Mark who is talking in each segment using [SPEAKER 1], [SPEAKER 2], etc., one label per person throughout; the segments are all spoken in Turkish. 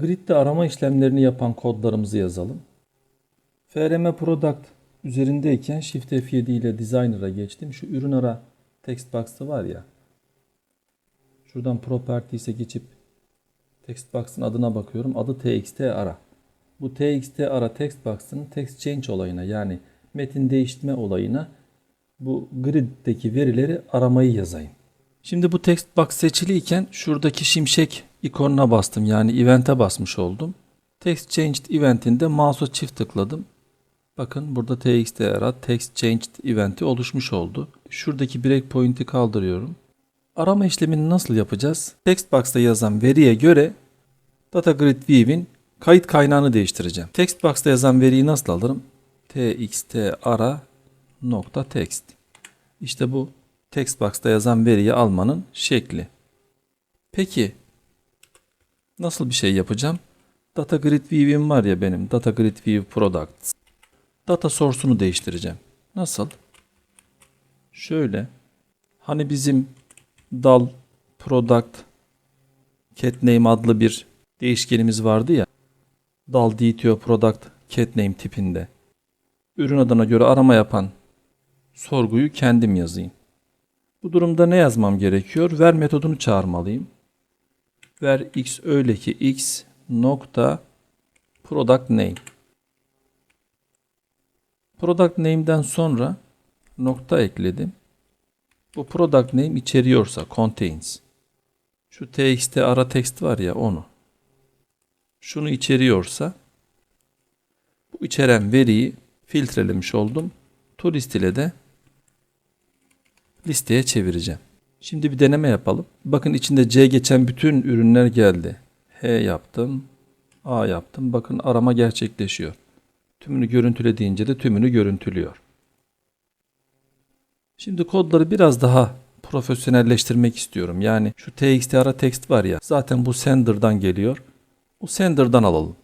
[SPEAKER 1] Grid'de arama işlemlerini yapan kodlarımızı yazalım. FRM Product üzerindeyken Shift F7 ile Designer'a geçtim. Şu ürün ara text box'ı var ya. Şuradan Properties'e geçip text box'ın adına bakıyorum. Adı txt ara. Bu txt ara text box'ın text change olayına yani metin değiştirme olayına bu grid'deki verileri aramayı yazayım. Şimdi bu text box seçiliyken şuradaki şimşek ikonuna bastım. Yani event'e basmış oldum. Text changed event'inde mouse'a çift tıkladım. Bakın burada txt ara text changed event'i oluşmuş oldu. Şuradaki breakpoint'i kaldırıyorum. Arama işlemini nasıl yapacağız? Text box'ta yazan veriye göre data grid view'in kayıt kaynağını değiştireceğim. Text box'ta yazan veriyi nasıl alırım? txt ara nokta text. İşte bu text box'ta yazan veriyi almanın şekli. Peki nasıl bir şey yapacağım? Data grid view'im var ya benim. Data grid view products. Data source'unu değiştireceğim. Nasıl? Şöyle. Hani bizim dal product catname adlı bir değişkenimiz vardı ya. Dal DTO product catname tipinde. Ürün adına göre arama yapan sorguyu kendim yazayım. Bu durumda ne yazmam gerekiyor? Ver metodunu çağırmalıyım. Ver x öyle ki x nokta product name. Product name'den sonra nokta ekledim. Bu product name içeriyorsa contains. Şu txt ara text var ya onu. Şunu içeriyorsa bu içeren veriyi filtrelemiş oldum. To list ile de listeye çevireceğim. Şimdi bir deneme yapalım. Bakın içinde C geçen bütün ürünler geldi. H yaptım. A yaptım. Bakın arama gerçekleşiyor. Tümünü görüntüle deyince de tümünü görüntülüyor. Şimdi kodları biraz daha profesyonelleştirmek istiyorum. Yani şu txt ara text var ya zaten bu sender'dan geliyor. Bu sender'dan alalım.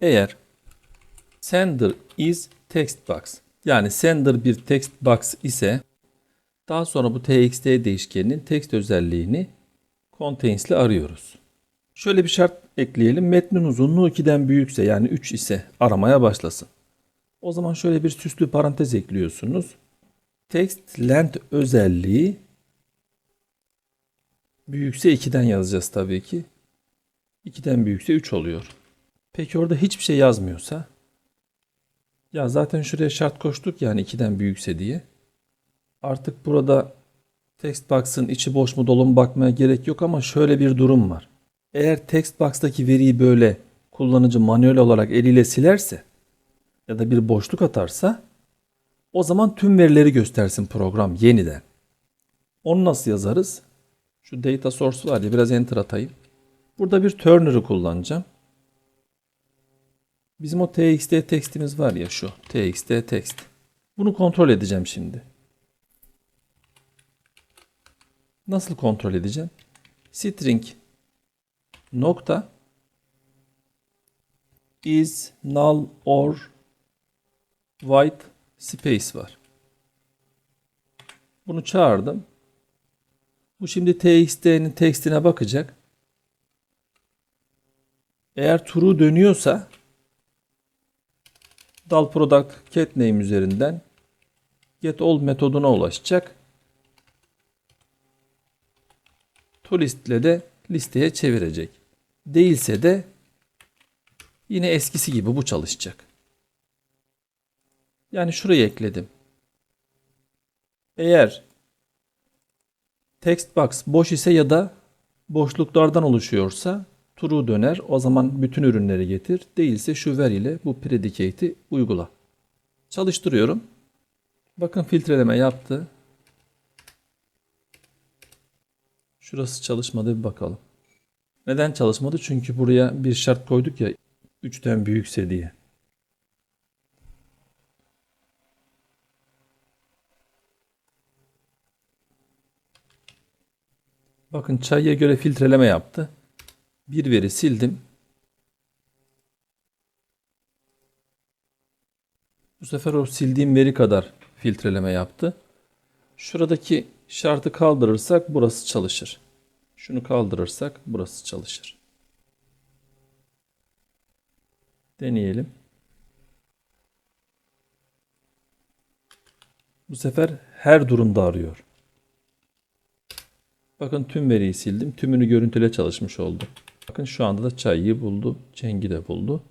[SPEAKER 1] Eğer sender is text box yani sender bir text box ise daha sonra bu txt değişkeninin text özelliğini contains ile arıyoruz. Şöyle bir şart ekleyelim. Metnin uzunluğu 2'den büyükse yani 3 ise aramaya başlasın. O zaman şöyle bir süslü parantez ekliyorsunuz. Text length özelliği büyükse 2'den yazacağız tabii ki. 2'den büyükse 3 oluyor. Peki orada hiçbir şey yazmıyorsa? Ya zaten şuraya şart koştuk yani 2'den büyükse diye. Artık burada text box'ın içi boş mu dolu mu bakmaya gerek yok ama şöyle bir durum var. Eğer text box'taki veriyi böyle kullanıcı manuel olarak eliyle silerse ya da bir boşluk atarsa o zaman tüm verileri göstersin program yeniden. Onu nasıl yazarız? Şu data source var ya biraz enter atayım. Burada bir turner'ı kullanacağım. Bizim o txt textimiz var ya şu txt text. Bunu kontrol edeceğim şimdi. Nasıl kontrol edeceğim? String nokta is null or white space var. Bunu çağırdım. Bu şimdi txt'nin tekstine bakacak. Eğer true dönüyorsa dal product cat name üzerinden get all metoduna ulaşacak. To list ile de listeye çevirecek. Değilse de yine eskisi gibi bu çalışacak. Yani şurayı ekledim. Eğer text box boş ise ya da boşluklardan oluşuyorsa true döner. O zaman bütün ürünleri getir. Değilse şu ver ile bu predicate'i uygula. Çalıştırıyorum. Bakın filtreleme yaptı. Şurası çalışmadı bir bakalım. Neden çalışmadı? Çünkü buraya bir şart koyduk ya 3'ten büyükse diye. Bakın çayya göre filtreleme yaptı. Bir veri sildim. Bu sefer o sildiğim veri kadar filtreleme yaptı. Şuradaki şartı kaldırırsak burası çalışır. Şunu kaldırırsak burası çalışır. Deneyelim. Bu sefer her durumda arıyor. Bakın tüm veriyi sildim. Tümünü görüntüle çalışmış oldu. Bakın şu anda da çayı buldu. Cengi de buldu.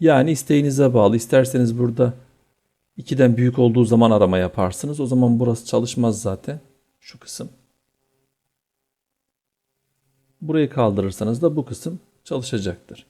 [SPEAKER 1] Yani isteğinize bağlı. İsterseniz burada 2'den büyük olduğu zaman arama yaparsınız. O zaman burası çalışmaz zaten. Şu kısım. Burayı kaldırırsanız da bu kısım çalışacaktır.